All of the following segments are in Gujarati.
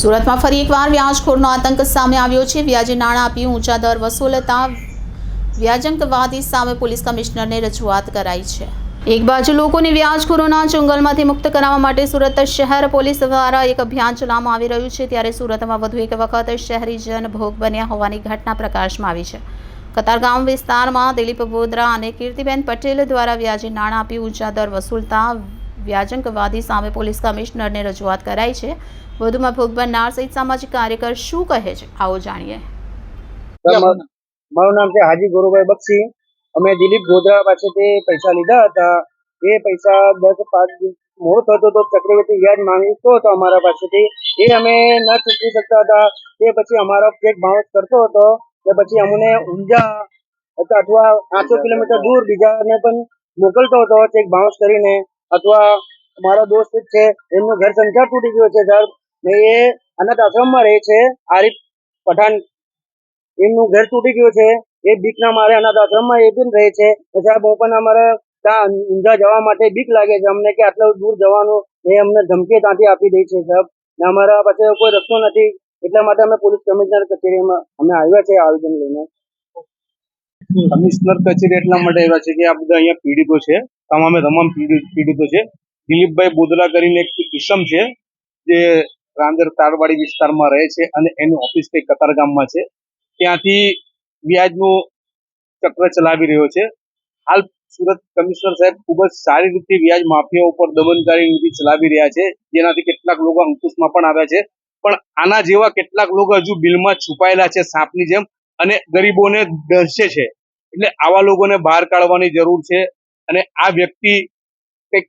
સુરતમાં ફરી એકવાર વ્યાજખોરનો આતંક સામે આવ્યો છે. વ્યાજે નાણાં આપી ઊંચા દર વસૂલતા વ્યાજંકવાદી સામે પોલીસ કમિશનરને રજૂઆત કરાઈ છે. એક બાજુ લોકોને વ્યાજખોરોના ચુંગલમાંથી મુક્ત કરાવવા માટે સુરત શહેર પોલીસ દ્વારા એક અભિયાન ચલાવવામાં આવી રહ્યું છે. ત્યારે સુરતમાં વધુ એક વખત શહેરીજન ભોગ બન્યા હોવાની ઘટના પ્રકાશમાં આવી છે. કતારગામ વિસ્તારમાં દિલીપ બોદરા અને કીર્તિબેન પટેલ દ્વારા વ્યાજે નાણાં આપી ઊંચા દર વસૂલતા વ્યાજંકવાદી સામે પોલીસ કમિશનરને રજૂઆત કરાઈ છે. વધુમાં ભોગ બનનાર સહિત સામાજિક કાર્યકર શું કહે છે? આવો જાણીએ. મારું નામ છે હાજી ગુરુભાઈ બક્ષી. અમે દિલીપ ગોધરા પાસેથી પૈસા લીધા હતા. એ પૈસા દસ પાંચ મોડો થતો તો ચક્રવર્તી વ્યાજ માંગતો હતો અમારા પાસેથી. એ અમે ન ચૂકવી શકતા હતા. તે પછી અમારો ચેક બાઉન્સ કરતો હતો. તે પછી અમને ઊંઝા અથવા પાંચસો કિલોમીટર દૂર બીજાને પણ મોકલતો હતો. ચેક બાઉન્સ કરીને અથવા મારો દોસ્ત છે, એમનું ઘર સંખ્યા તૂટી ગયો છે, સર. ને એ અનાથ આશ્રમમાં રહે છે, આરિફ પઠાણ. એમનું ઘર તૂટી ગયું છે, એ બીકના મારે અનાથ આશ્રમમાં એ પણ રહે છે. સાહેબ હું પણ અમારે ત્યાં ઊંઝા જવા માટે બીક લાગે છે અમને કે આટલું દૂર જવાનું એ અમને ધમકી ત્યાંથી આપી દે છે સાહેબ ને અમારા પાસે કોઈ રસ્તો નથી, એટલા માટે અમે પોલીસ કમિશનર કચેરીમાં અમે આવ્યા છે આવેદન લઈને. કમિશનર કચેરી એટલા માટે આવ્યા છે કે આ બધા અહીંયા પીડિતો છે. તમામે તમામ પીડિતો છે. દિલીપભાઈ બોદલા કરીને એક ઈસમ છે, જે રાંદર તારવાડી વિસ્તારમાં રહે છે અને એની ઓફિસ કઈ કતારગામમાં છે. ત્યાંથી વ્યાજનું ચક્ર ચલાવી રહ્યો છે. હાલ સુરત કમિશનર સાહેબ ખૂબ જ સારી રીતે વ્યાજ માફિયા ઉપર દમનકારી નીતિ ચલાવી રહ્યા છે, જેનાથી કેટલાક લોકો અંકુશમાં પણ આવ્યા છે. પણ આના જેવા કેટલાક લોકો હજુ બિલમાં છુપાયેલા છે સાપની જેમ અને ગરીબોને દર્શે છે. એટલે આવા લોકોને બહાર કાઢવાની જરૂર છે અને આ વ્યક્તિ કંઈક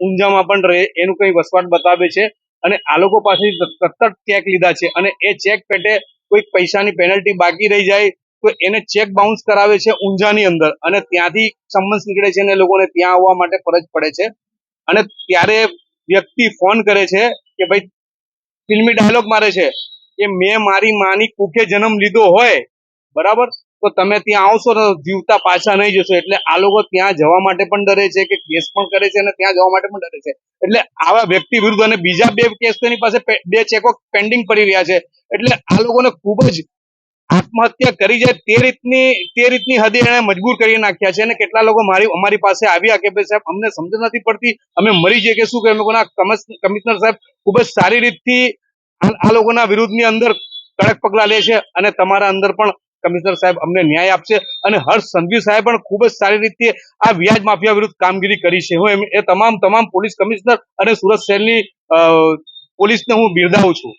ઊંઝામાં પણ રહે, એનું કંઈ વસવાટ બતાવે છે અને આ લોકો પાસેથી સતત ચેક લીધા છે અને એ ચેક પેટે કોઈ પૈસાની પેનલ્ટી બાકી રહી જાય તો એને ચેક બાઉન્સ કરાવે છે ઊંઝાની અંદર અને ત્યાંથી સમન્સ નીકળે છે અને લોકોને ત્યાં આવવા માટે ફરજ પડે છે. અને ત્યારે વ્યક્તિ ફોન કરે છે કે ભાઈ ફિલ્મી ડાયલોગ મારે છે કે મેં મારી માની કુખે જન્મ લીધો હોય, બરાબર? તો તમે ત્યાં આવશો તો જીવતા પાછા નહીં જશો. એટલે આ લોકો ત્યાં જવા માટે પણ ડરે છે કે કેસ પણ કરે છે અને ત્યાં જવા માટે પણ ડરે છે. એટલે આવા વ્યક્તિ વિરુદ્ધ અને બીજા બે કેસ તો પાસે બે ચેકો પેન્ડિંગ પડી રહ્યા છે. એટલે આ લોકોને ખૂબ જ આત્મહત્યા કરી જાય તે રીતની તે રીતની હદે એને મજબૂર કરી નાખ્યા છે. અને કેટલા લોકો મારી, અમારી પાસે આવ્યા કે ભાઈ સાહેબ, અમને સમજ નથી પડતી. અમે મરી જઈએ કે શું કે લોકોના કમિશનર સાહેબ ખૂબ જ સારી રીતથી આ લોકોના વિરુદ્ધની અંદર કડક પગલાં લે છે અને તમારા અંદર પણ કમિશનર સાહેબ અમને ન્યાય આપશે અને હર્ષ સંઘવી સાહેબ પણ ખૂબ જ સારી રીતે આ વ્યાજ માફિયા વિરુદ્ધ કામગીરી કરી છે. હું એ તમામ તમામ પોલીસ કમિશનર અને સુરત શહેરની પોલીસને હું બિરદાવું છું.